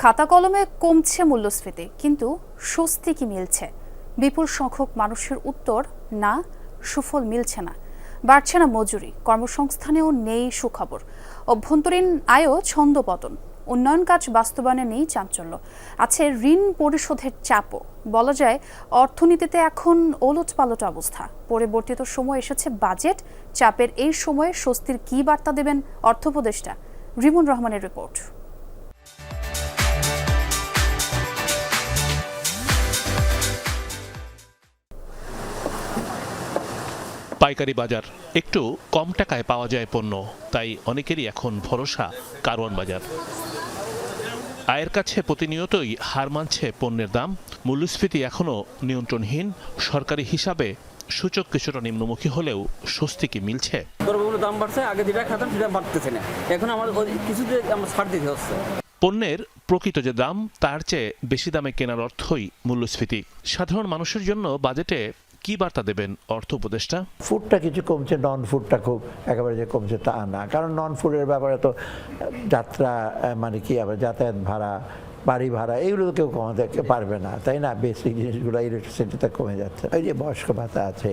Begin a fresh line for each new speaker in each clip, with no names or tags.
খাতা কলমে কমছে মূল্যস্ফীতি, কিন্তু স্বস্তি কি মিলছে? বিপুল সংখ্যক মানুষের উত্তর, না, সুফল মিলছে না। বাড়ছে না মজুরি, কর্মসংস্থানেও নেই সুখবর। অভ্যন্তরীণ আয়ও ছন্দপতন উন্নয়ন কাজ বাস্তবায়নে নেই চাঞ্চল্য। আছে ঋণ পরিশোধের চাপও। বলা যায়, অর্থনীতিতে এখন ওলট পালট অবস্থা। পরিবর্তিত সময় এসেছে বাজেট, চাপের এই সময়ে স্বস্তির কী বার্তা দেবেন অর্থ রিমন রহমানের রিপোর্ট।
পাইকারি বাজার একটু কম টাকায় পাওয়া যায় পণ্য তাই অনেকেরই এখন ভরসা কারওয়ান বাজার। আয়ের কাছে প্রতিনিয়তই হার মানছে পণ্যের দাম মূল্যস্ফীতি এখনও নিয়ন্ত্রণহীন সরকারি হিসাবে সূচক কিছুটা নিম্নমুখী হলেও স্বস্তি কি মিলছে?
দাম বাড়ছে আগে যেটা খেতাম সেটা বাড়তেছে না। এখন আমার কিছুতে আমার ছাড় দিতে হচ্ছে।
পণ্যের প্রকৃত যে দাম তার চেয়ে বেশি দামে কেনার অর্থই মূল্যস্ফীতি। সাধারণ মানুষের জন্য বাজেটে কি বার্তা দেবেন অর্থ উপদেষ্টা?
ফুডটা কিছু কমছে নন ফুডটা খুব একেবারে যে কমছে তা না। কারণ নন ফুডের ব্যাপারে তো, যাত্রা মানে কি আবার যাতায়াত ভাড়া, বাড়ি ভাড়া, এগুলো তো কেউ কমাতে পারবে না, তাই না? বেসিক জিনিসগুলো ইলেকট্রিসিটিতে কমে যাচ্ছে। এই যে বয়স্ক ভাতা আছে,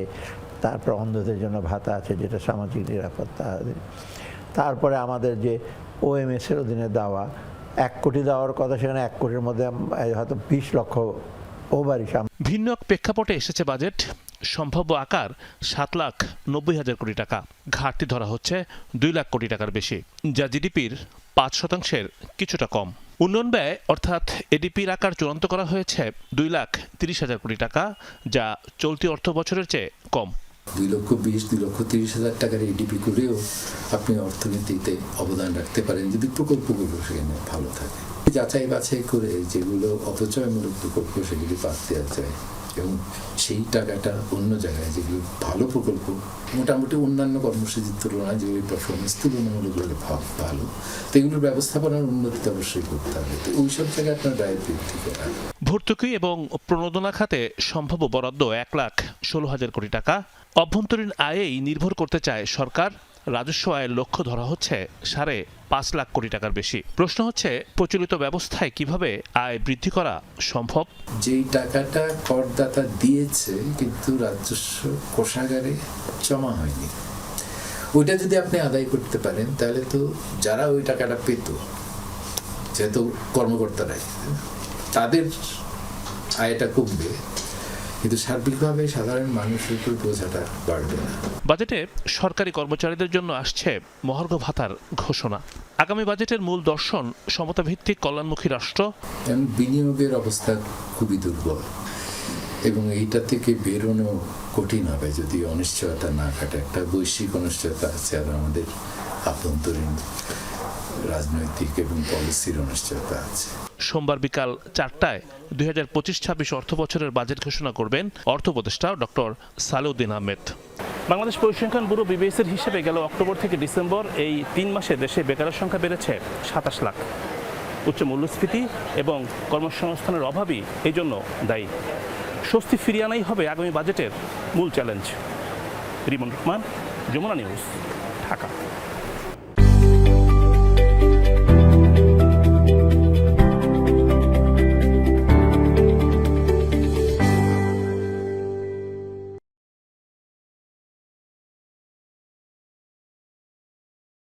তারপর অন্ধদের জন্য ভাতা আছে, যেটা সামাজিক নিরাপত্তা তারপরে আমাদের যে ওএমএস এর অধীনে দেওয়া, এক কোটি দেওয়ার কথা সেখানে এক কোটির মধ্যে হয়তো বিশ লক্ষ
ভিন্ন এক প্রেক্ষাপটে এসেছে বাজেট। সম্ভাব্য আকার সাত লাখ নব্বই হাজার কোটি টাকা। ঘাটতি ধরা হচ্ছে দুই লাখ কোটি টাকার বেশি, যা জিডিপির পাঁচ শতাংশের কিছুটা কম। উন্নয়ন ব্যয়, অর্থাৎ এডিপির আকার চূড়ান্ত করা হয়েছে দুই লাখ তিরিশ হাজার কোটি টাকা, যা চলতি অর্থ বছরের চেয়ে কম।
দুই লক্ষ বিশ, দুই লক্ষ তিরিশ হাজার টাকার এডিপি করেও আপনি অর্থনীতিতে অবদান রাখতে পারেন যদি প্রকল্পগুলো সেখানে ভালো থাকে। যাচাই বাছাই করে যেগুলো অপচয়মূলক প্রকল্প সেগুলি বাদ দেওয়া যায় এবং সেই টাকাটা অন্য জায়গায় যেগুলো ভালো প্রকল্প, মোটামুটি অন্যান্য কর্মসূচির তুলনায় যেগুলি পারফরমেন্স তুলনামূলকভাবে ভালো তো এগুলোর ব্যবস্থাপনার উন্নতি অবশ্যই করতে হবে। তো ওই সব জায়গায় আপনার ব্যয় বৃদ্ধি করা।
ভর্তুকি এবং প্রণোদনা খাতে সম্ভাব্য বরাদ্দ এক লাখ ষোলো হাজার কোটি টাকা। অভ্যন্তরীণ আয়েই নির্ভর করতে চায় সরকার। রাজস্ব আয়ের লক্ষ্য ধরা হচ্ছে সাড়ে পাঁচ লাখ কোটি টাকার বেশি। প্রশ্ন হচ্ছে, প্রচলিত ব্যবস্থায় কীভাবে আয় বৃদ্ধি করা সম্ভব?
যেই টাকাটা করদাতা দিয়েছে, কিন্তু রাজস্ব কোষাগারে জমা হয়নি। ওইটা যদি আপনি আদায় করতে পারেন, তাহলে তো যারা ওই টাকাটা পেত, যেহেতু কর্মকর্তারাই, তাদের আয়টা কমবে। কিন্তু সার্বিকভাবে সাধারণ মানুষের উপর বোঝাটা বাড়বে না।
বাজেটে সরকারি কর্মচারীদের জন্য আসছে মহার্ঘ ভাতার ঘোষণা। আগামী বাজেটের মূল দর্শন সমতাভিত্তিক কল্যাণমুখী রাষ্ট্র।
এবং বিনিয়োগের অবস্থা খুবই দুর্বল এবং এইটা থেকে বেরোনো কঠিন হবে যদি অনিশ্চয়তা না কাটে একটা বৈশ্বিক অনিশ্চয়তা আছে আর আমাদের আভ্যন্তরীণ রাজনৈতিক এবং পলিসির অনিশ্চয়তা আছে।
সোমবার বিকাল চারটায় দুই হাজার পঁচিশ ছাব্বিশ অর্থ বছরের বাজেট ঘোষণা করবেন অর্থ উপদেষ্টা ডক্টর সালেউদ্দিন আহমেদ। বাংলাদেশ পরিসংখ্যান ব্যুরো বিবিএসের হিসেবে গেল অক্টোবর থেকে ডিসেম্বর এই তিন মাসে দেশে বেকারের সংখ্যা বেড়েছে সাতাশ লাখ। উচ্চ মূল্যস্ফীতি এবং কর্মসংস্থানের অভাবই এই জন্য দায়ী। স্বস্তি ফিরিয়ে আনাই হবে আগামী বাজেটের মূল চ্যালেঞ্জ। রিমন রহমান যমুনা নিউজ।